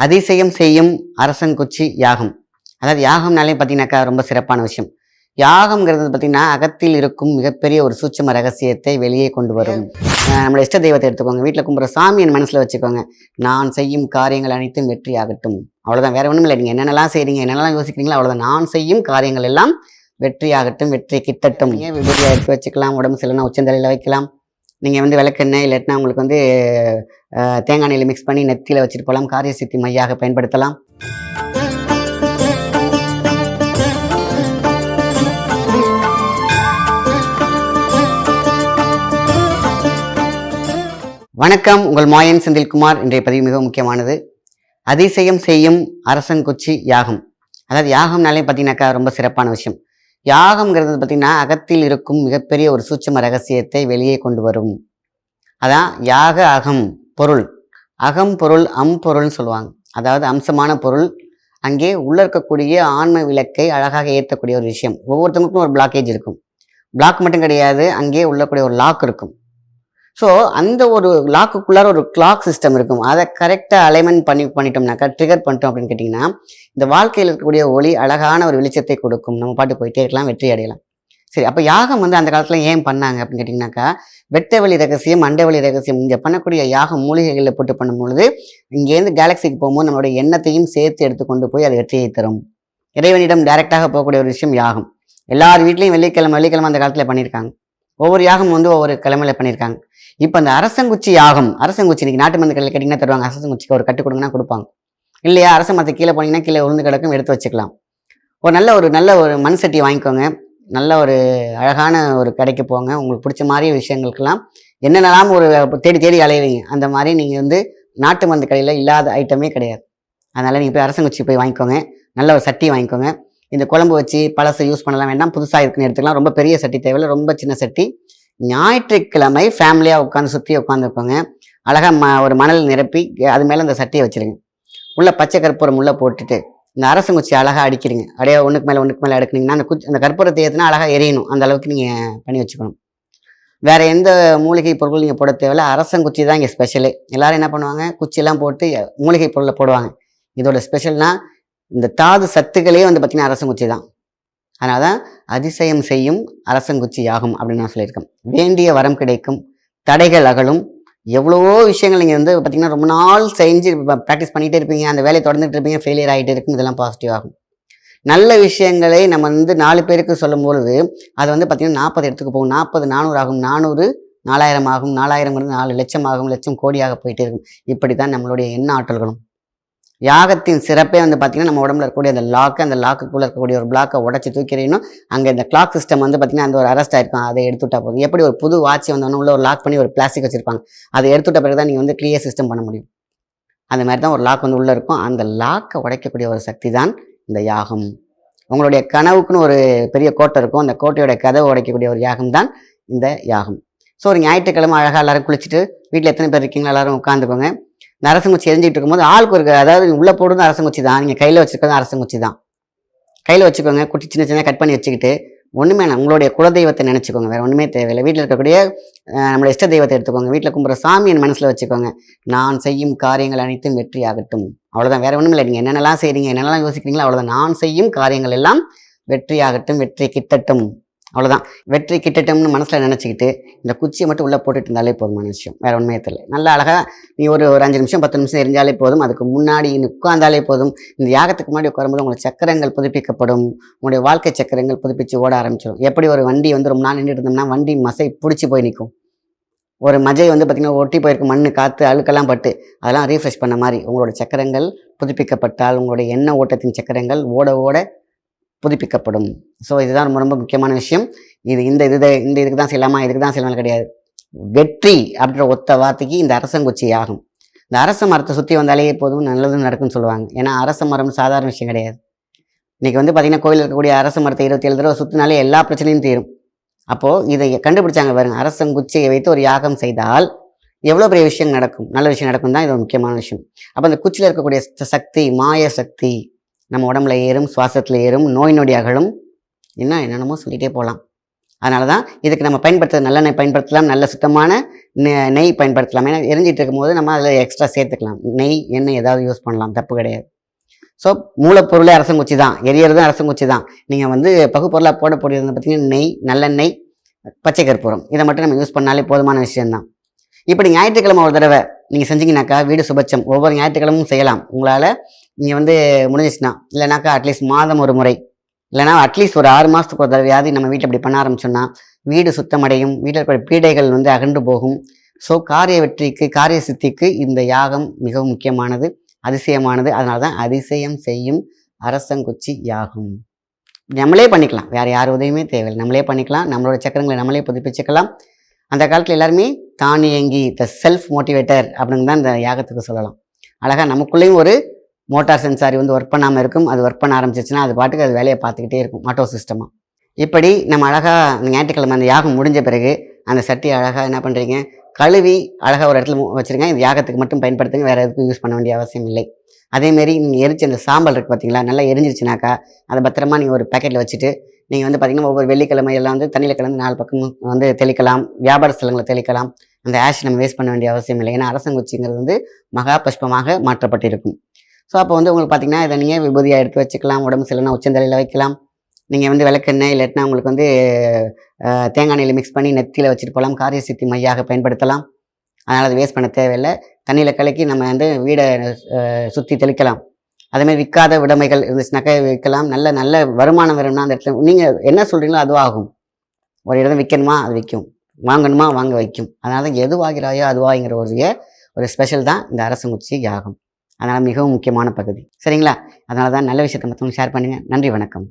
அதிசயம் செய்யும் அரசன்குச்சி யாகம். அதாவது யாகம்னாலே பார்த்தீங்கன்னாக்கா ரொம்ப சிறப்பான விஷயம். யாகம்ங்கிறது பார்த்தீங்கன்னா அகத்தில் இருக்கும் மிகப்பெரிய ஒரு சூட்சம ரகசியத்தை வெளியே கொண்டு வரும். அஹ் நம்மளோட இஷ்ட தெய்வத்தை எடுத்துக்கோங்க. வீட்டில் கும்புற சாமி என் மனசில் வச்சுக்கோங்க. நான் செய்யும் காரியங்கள் அனைத்தும் வெற்றி ஆகட்டும். அவ்வளோதான் வேற ஒன்றும் இல்லை நீங்கள் என்னென்னலாம் செய்றீங்க என்னென்னலாம் யோசிக்கிறீங்களோ அவ்வளோதான் நான் செய்யும் காரியங்கள் எல்லாம் வெற்றி ஆகட்டும் வெற்றி கிட்டட்டும். ஏன் விபூதியாக எடுத்து வச்சுக்கலாம்? உடம்பு சிலனா உச்சந்தலையில் வைக்கலாம். நீங்கள் வந்து விளக்கெண்ணெய் இல்லாட்டினா உங்களுக்கு வந்து தேங்காய் எண்ணெயில் மிக்ஸ் பண்ணி நெத்தியில் வச்சுட்டு போகலாம் காரிய சித்தி மையாக பயன்படுத்தலாம். வணக்கம். உங்கள் மாயன் செந்தில்குமார். இன்றைய பதிவு மிக முக்கியமானது. அதிசயம் செய்யும் அரசன் குச்சி யாகம். அதாவது யாகம்னாலே பார்த்தீங்கன்னாக்கா ரொம்ப சிறப்பான விஷயம். யாகம்ங்கிறது பார்த்திங்கன்னா அகத்தில் இருக்கும் மிகப்பெரிய ஒரு சூட்சம ரகசியத்தை வெளியே கொண்டு வரும். அதான் யாக அகம் பொருள். அகம் பொருள் அம் பொருள்னு சொல்லுவாங்க. அதாவது அம்சமான பொருள். அங்கே உள்ள இருக்கக்கூடிய ஆன்ம விளக்கை அழகாக ஏற்றக்கூடிய ஒரு விஷயம். ஒவ்வொருத்தவங்களுக்கும் ஒரு பிளாக்கேஜ் இருக்கும். பிளாக் மட்டும் கிடையாது அங்கே உள்ளக்கூடிய ஒரு லாக் இருக்கும். ஸோ அந்த ஒரு லாக்குக்குள்ளார ஒரு கிளாக் சிஸ்டம் இருக்கும். அதை கரெக்டாக அலைன்மெண்ட் பண்ணி பண்ணிட்டோம்னாக்கா ட்ரிகர் பண்ணிட்டோம் அப்படின்னு கேட்டிங்கன்னா இந்த வாழ்க்கையில் இருக்கக்கூடிய ஒளி அழகான ஒரு வெளிச்சத்தை கொடுக்கும். நம்ம பாட்டு போயிட்டே இருக்கலாம் வெற்றி அடையலாம். சரி அப்போ யாகம் வந்து அந்த காலத்தில் ஏன் பண்ணாங்க அப்படின்னு கேட்டிங்கனாக்கா வெட்ட வழி ரகசியம் அண்ட வழி ரகசியம் இங்கே பண்ணக்கூடிய யாகம் மூலிகைகளில் போட்டு பண்ணும்பொழுது இங்கேருந்து கேலக்சிக்கு போகும்போது நம்மளுடைய எண்ணத்தையும் சேர்த்து எடுத்து கொண்டு போய் அது வெற்றியை தரும். இறைவனிடம் டைரெக்டாக போகக்கூடிய ஒரு விஷயம் யாகம். எல்லார் வீட்லேயும் வெள்ளிக்கிழமை வெள்ளிக்கிழமை அந்த காலத்தில் பண்ணியிருக்காங்க. ஒவ்வொரு யாகம் வந்து ஒவ்வொரு கிழமையில பண்ணியிருக்காங்க. இப்போ அந்த அரசங்குச்சி யாகம் அரசங்குச்சி இன்னைக்கு நாட்டு மருந்து கடையில் கேட்டிங்கன்னா தருவாங்க. அரசங்குச்சிக்கு ஒரு கட்டு கொடுங்கன்னா கொடுப்பாங்க. இல்லையா? அரச மரத்தை கீழே போனீங்கன்னா கீழே உளுந்து கிடக்கும் எடுத்து வச்சுக்கலாம். ஒரு நல்ல ஒரு நல்ல ஒரு மண் சட்டி வாங்கிக்கோங்க. நல்ல ஒரு அழகான ஒரு கடைக்கு போங்க. உங்களுக்கு பிடிச்ச மாதிரி விஷயங்களுக்கெல்லாம் என்னென்னலாம் ஒரு தேடி தேடி அலைவீங்க அந்த மாதிரி நீங்கள் வந்து நாட்டு மருந்து கடையில் இல்லாத ஐட்டமே கிடையாது. அதனால் நீங்கள் போய் அரசங்குச்சி போய் வாங்கிக்கோங்க. நல்ல ஒரு சட்டி வாங்கிக்கோங்க. இந்த குழம்பு வச்சு பழசை யூஸ் பண்ணலாம் வேண்டாம். புதுசாக இருக்குன்னு எடுத்துக்கலாம். ரொம்ப பெரிய சட்டி தேவையில்ல. ரொம்ப சின்ன சட்டி. ஞாயிற்றுக்கிழமை ஃபேமிலியாக உட்காந்து சுற்றி உட்காந்துருப்பாங்க அழகாக ம ஒரு மணல் நிரப்பி அது மேலே அந்த சட்டியை வச்சிருங்க. உள்ளே பச்சை கற்பூரம் உள்ளே போட்டுட்டு இந்த அரசங்குச்சி அழகாக அடிக்கிறீங்க அப்படியே ஒன்றுக்கு மேலே ஒன்றுக்கு மேலே அடுக்குனீங்கன்னா அந்த குச்சி அந்த கற்பூரத்தை ஏற்றினா அழகாக எரியணும். அந்த அளவுக்கு நீங்கள் பண்ணி வச்சுக்கணும். வேறு எந்த மூலிகை பொருட்களும் நீங்கள் போட தேவையில்ல. அரசங்குச்சி தான் இங்கே ஸ்பெஷலு எல்லோரும் என்ன பண்ணுவாங்க? குச்சியெல்லாம் போட்டு மூலிகை பொருளை போடுவாங்க. இதோட ஸ்பெஷல்னால் இந்த தாது சத்துக்களே வந்து பார்த்தீங்கன்னா அரசங்குச்சி தான். அதனால தான் அதிசயம் செய்யும் அரசங்குச்சி யாகும் அப்படின்னு நான் சொல்லியிருக்கேன். வேண்டிய வரம் கிடைக்கும் தடைகள் அகலும். எவ்வளவோ விஷயங்கள் நீங்கள் வந்து பார்த்தீங்கன்னா ரொம்ப நாள் செஞ்சு ப்ராக்டிஸ் பண்ணிகிட்டே இருப்பீங்க. அந்த வேலையை தொடர்ந்துட்டு இருப்பீங்க. ஃபெயிலியர் ஆகிட்டே இருக்கும். இதெல்லாம் பாசிட்டிவ் ஆகும். நல்ல விஷயங்களை நம்ம வந்து நாலு பேருக்கு சொல்லும் பொழுது அது வந்து பார்த்திங்கன்னா நாற்பது இடத்துக்கு போகும். நாற்பது நானூறு ஆகும். நானூறு நாலாயிரம் ஆகும். நாலாயிரம் நாலு லட்சம் ஆகும். லட்சம் கோடியாக போயிட்டே இருக்கும். இப்படி தான் நம்மளுடைய எண்ண ஆற்றல்களும். யாகத்தின் சிறப்பே வந்து பார்த்தீங்கன்னா நம்ம உடம்புல இருக்கக்கூடிய அந்த லாக்கு அந்த லாக்குக்குள்ளே இருக்கக்கூடிய ஒரு பிளாக்கை உடச்சி தூக்கிறீனும் அங்கே இந்த கிளாக் சிஸ்டம் வந்து பார்த்தீங்கன்னா அந்த ஒரு அரெஸ்ட் ஆயிருக்கும். அதை எடுத்துட்டா போதும். எப்படி ஒரு புது வாட்ச் வந்தோன்னு உள்ள ஒரு லாக் பண்ணி ஒரு பிளாஸ்டிக் வச்சிருப்பாங்க. அதை எடுத்துட்ட பிறகு தான் நீங்கள் வந்து கிளியர் சிஸ்டம் பண்ண முடியும். அந்த மாதிரி தான் ஒரு லாக் வந்து உள்ளே இருக்கும். அந்த லாக்கை உடைக்கக்கூடிய ஒரு சக்தி தான் இந்த யாகம். உங்களுடைய கனவுக்குன்னு ஒரு பெரிய கோட்டை இருக்கும். அந்த கோட்டையோட கதவை உடைக்கக்கூடிய ஒரு யாகம் தான் இந்த யாகம். ஸோ ஒரு ஞாயிற்றுக்கிழமை அழகாக எல்லாரும் குளிச்சுட்டு வீட்டில் எத்தனை பேர் இருக்கீங்களோ எல்லாரும் உட்காந்துக்கோங்க இந்த அரசங்குச்சி எரிஞ்சிட்டு இருக்கும்போது ஆளுக்கு ஒரு அதாவது உள்ள போடுறது அரசங்குச்சி தான் நீங்கள் கையில் வச்சுருக்கிறது அரசங்குச்சி தான். கையில் வச்சுக்கோங்க குட்டி சின்ன சின்ன கட் பண்ணி வச்சுக்கிட்டு ஒன்றுமே இல்லை உங்களுடைய குலதெய்வத்தை நினச்சிக்கோங்க வேறு ஒன்றுமே தேவையில்லை. வீட்டில் இருக்கக்கூடிய நம்மளோட இஷ்ட தெய்வத்தை எடுத்துக்கோங்க. வீட்டில் கும்புற சாமி என் மனசில் வச்சுக்கோங்க. நான் செய்யும் காரியங்கள் அனைத்தும் வெற்றி ஆகட்டும். அவ்வளோதான் வேறு ஒன்றும் இல்லை நீங்கள் என்னென்னலாம் செய்கிறீங்க என்னென்னலாம் யோசிக்கிறீங்களோ அவ்வளோதான் நான் செய்யும் காரியங்கள் எல்லாம் வெற்றி ஆகட்டும் வெற்றி கிட்டட்டும். அவ்வளோதான் வெற்றி கிட்டட்டோம்னு மனசில் நினச்சிக்கிட்டு இந்த குச்சியை மட்டும் உள்ளே போட்டுட்டு இருந்தாலே போதுமான விஷயம். வேற உண்மையே தெரியல. நல்லா அழகாக நீ ஒரு ஒரு அஞ்சு நிமிஷம் பத்து நிமிஷம் எரிஞ்சாலே போதும். அதுக்கு முன்னாடி நீ உட்கார்ந்தாலே போதும். இந்த யாகத்துக்கு முன்னாடி உட்காரும்போது உங்களுக்கு சக்கரங்கள் புதுப்பிக்கப்படும். உங்களுடைய வாழ்க்கை சக்கரங்கள் புதுப்பிச்சு ஓட ஆரம்பிச்சிடும் எப்படி ஒரு வண்டி வந்து ரொம்ப நாள் நின்றுட்டு இருந்தோம்னா வண்டி மசை பிடிச்சி போய் நிற்கும் ஒரு மஜை வந்து பார்த்திங்கன்னா ஒட்டி போயிருக்கும் மண் காற்று அழுக்கெல்லாம் பட்டு. அதெல்லாம் ரீஃப்ரெஷ் பண்ண மாதிரி உங்களோட சக்கரங்கள் புதுப்பிக்கப்பட்டால் உங்களுடைய எண்ண ஓட்டத்தின் சக்கரங்கள் ஓட ஓட புதுப்பிக்கப்படும். ஸோ இதுதான் ரொம்ப ரொம்ப முக்கியமான விஷயம். இது இந்த இது இந்த இதுக்கு தான் செய்யலாமா இதுக்கு தான் செய்யலாம் கிடையாது. வெற்றி அப்படின்ற ஒத்த வார்த்தைக்கு இந்த அரசங்குச்சி ஆகும். இந்த அரச மரத்தை சுற்றி வந்தாலே போதும் நல்லது நடக்கும்னு சொல்லுவாங்க. ஏன்னா அரச மரம் சாதாரண விஷயம் கிடையாது. இன்னைக்கு வந்து பார்த்தீங்கன்னா கோயில் இருக்கக்கூடிய அரச மரத்தை இருபத்தி ஏழு தடவை சுற்றினாலே எல்லா பிரச்சனையும் தீரும். அப்போது இதை கண்டுபிடிச்சாங்க பாருங்க. அரசங்குச்சியை வைத்து ஒரு யாகம் செய்தால் எவ்வளோ பெரிய விஷயம் நடக்கும்? நல்ல விஷயம் நடக்கும் தான் இது ஒரு முக்கியமான விஷயம். அப்போ அந்த குச்சியில் இருக்கக்கூடிய சக்தி மாய சக்தி நம்ம உடம்புல ஏறும் சுவாசத்தில் ஏறும் நோய் நொடி அகலும். என்ன என்னென்னமோ சொல்லிகிட்டே போகலாம் அதனால தான் இதுக்கு நம்ம பயன்படுத்துறது நல்லெண்ணெய் பயன்படுத்தலாம் நல்ல சுத்தமான நெ- நெய் பயன்படுத்தலாம். ஏன்னா எரிஞ்சிட்டு இருக்கும்போது நம்ம அதில் எக்ஸ்ட்ரா சேர்த்துக்கலாம். நெய் எண்ணெய் ஏதாவது யூஸ் பண்ணலாம் தப்பு கிடையாது. ஸோ மூலப்பொருளே அரசங்குச்சி தான். எரியறதும் அரசங்குச்சி தான். நீங்கள் வந்து பகுப்பொருளாக போடக்கூடியது பார்த்தீங்கன்னா நெய் நல்லெண்ணெய் பச்சை கற்பூரம். இதை மட்டும் நம்ம யூஸ் பண்ணாலே போதுமான விஷயம்தான். இப்படி ஞாயிற்றுக்கிழமை ஒரு தடவை நீங்கள் செஞ்சீங்கன்னாக்கா வீடு சுபட்சம் ஒவ்வொரு ஞாயிற்றுக்கிழமும் செய்யலாம். உங்களால் நீங்கள் வந்து முடிஞ்சிச்சுன்னா இல்லைனாக்கா அட்லீஸ்ட் மாதம் ஒரு முறை இல்லைனா அட்லீஸ்ட் ஒரு ஆறு மாதத்துக்கு ஒரு தடவையாவது நம்ம வீட்டில் இப்படி பண்ண ஆரம்பிச்சோன்னா வீடு சுத்தமடையும் வீட்டில் இருக்கிற பீடைகள் வந்து அகன்று போகும். ஸோ காரிய வெற்றிக்கு காரிய சித்திக்கு இந்த யாகம் மிகவும் முக்கியமானது அதிசயமானது. அதனால தான் அதிசயம் செய்யும் அரசங்குச்சி யாகம். நம்மளே பண்ணிக்கலாம். வேறு யார் உதவியுமே தேவையில்லை. நம்மளே பண்ணிக்கலாம். நம்மளோட சக்கரங்களை நம்மளே புதுப்பிச்சுக்கலாம். அந்த காலத்தில் எல்லாருமே தானியங்கி த செல்ஃப் மோட்டிவேட்டர் அப்படின்னு தான் இந்த யாகத்துக்கு சொல்லலாம். அழகாக நமக்குள்ளேயும் ஒரு மோட்டார் சென்சாரி வந்து ஒர்க் பண்ணாமல் இருக்கும். அது ஒர்க் பண்ண ஆரம்பிச்சிச்சுன்னா அது பாட்டுக்கு அது வேலையை பார்த்துக்கிட்டே இருக்கும் ஆட்டோ சிஸ்டமாக இப்படி நம்ம அழகாக ஞாயிற்றுக்கிழமை அந்த யாகம் முடிஞ்ச பிறகு அந்த சட்டியை அழகாக என்ன பண்ணுறீங்க கழுவி அழகாக ஒரு இடத்துல வச்சுருங்க. இந்த யாகத்துக்கு மட்டும் பயன்படுத்துங்க. வேறு எதுக்கும் யூஸ் பண்ண வேண்டிய அவசியம் இல்லை. அதேமாரி நீங்கள் எரிச்ச அந்த சாம்பல் இருக்குது பார்த்தீங்களா நல்லா எரிஞ்சிருச்சுனாக்கா அதை பத்திரமா நீங்கள் ஒரு பேக்கெட்டில் வச்சுட்டு நீங்கள் வந்து பார்த்தீங்கன்னா ஒவ்வொரு வெள்ளிக்கிழமை எல்லாம் வந்து தண்ணியில் கலந்து நாலு பக்கமும் வந்து தெளிக்கலாம் வியாபார ஸ்தலங்களை தெளிக்கலாம். அந்த ஆஷ் நம்ம வேஸ்ட் பண்ண வேண்டிய அவசியம் இல்லை. ஏன்னா அரசங்குச்சிங்கிறது வந்து மகா புஷ்பமாக மாற்றப்பட்டிருக்கும். ஸோ அப்போ வந்து உங்களுக்கு பார்த்தீங்கன்னா இதை நீங்கள் விபூதியாக எடுத்து வச்சுக்கலாம். உடம்பு சிலனா உச்சந்தலையில் வைக்கலாம். நீங்கள் வந்து விளக்கெண்ணெய் இல்லாட்டினா உங்களுக்கு வந்து தேங்காய் எண்ணெயில் மிக்ஸ் பண்ணி நெத்தியில் வச்சுட்டு போகலாம். காரிய சித்தி மையாக பயன்படுத்தலாம். அதனால் அது வேஸ்ட் பண்ண தேவையில்லை. தண்ணியில் கலக்கி நம்ம வந்து வீடை சுற்றி தெளிக்கலாம். அதேமாதிரி விற்காத விடமைகள் இருந்துச்சுனாக்கா விற்கலாம். நல்ல நல்ல வருமானம் வரும்னா அந்த இடத்துல நீங்கள் என்ன சொல்கிறீங்களோ அதுவாகும் ஒரு இடம் விற்கணுமா? அது விற்கும். வாங்கணுமா? வாங்க வைக்கும். அதனால தான் எதுவாகிறாயோ அதுவாங்கிற ஒரு ஒரு ஸ்பெஷல் தான் இந்த அரசங்குச்சி யாகம். அதனால் மிகவும் முக்கியமான பகுதி. சரிங்களா? அதனால தான் நல்ல விஷயத்தை மற்றவங்க ஷேர் பண்ணுங்கள் நன்றி வணக்கம்.